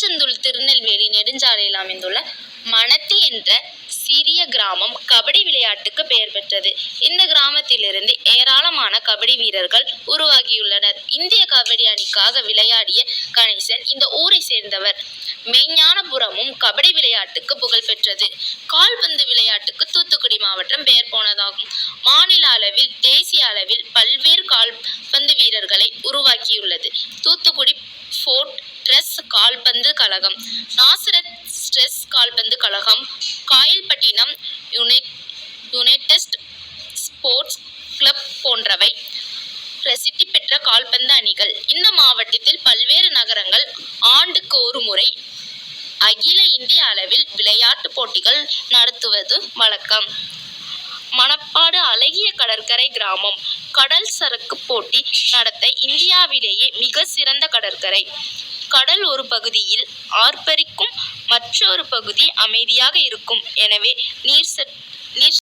திருச்செந்தூர் திருநெல்வேலி நெடுஞ்சாலையில் அமைந்துள்ள மணத்தி என்ற சிறிய கிராமம் கபடி விளையாட்டுக்கு பெயர் பெற்றது. இந்த கிராமத்திலிருந்து ஏராளமான கபடி வீரர்கள் உருவாகியுள்ளனர். இந்திய கபடி அணிக்காக விளையாடிய கணேசன் இந்த ஊரை சேர்ந்தவர். மெய்ஞானபுரமும் கபடி விளையாட்டுக்கு புகழ் பெற்றது. கால்பந்து விளையாட்டுக்கு தூத்துக்குடி மாவட்டம் பெயர் போனதாகும். மாநில அளவில் தேசிய அளவில் பல்வேறு கால்பந்து வீரர்களை உருவாக்கியுள்ளது. தூத்துக்குடி கழகம். நாசரத் ஸ்ட்ரெஸ் கால்பந்து கழகம் Kayalpattinam unite united sports club போன்றவை பிரசித்தி பெற்ற கால்பந்து அணிகள். இந்த மாவட்டத்தில் பல்வேறு நகரங்கள் ஆண்டுக்கு ஒரு முறை அகில இந்திய அளவில் விளையாட்டு போட்டிகள் நடத்துவது வழக்கம். மணப்பாடு அழகிய கடற்கரை கிராமம் கடல் சரக்கு போட்டி நடத்த இந்தியாவிலேயே மிக சிறந்த கடற்கரை. கடல் ஒரு பகுதியில் ஆர்ப்பரிக்கும் மற்றொரு பகுதி அமைதியாக இருக்கும். எனவே நீர் சற் நீர்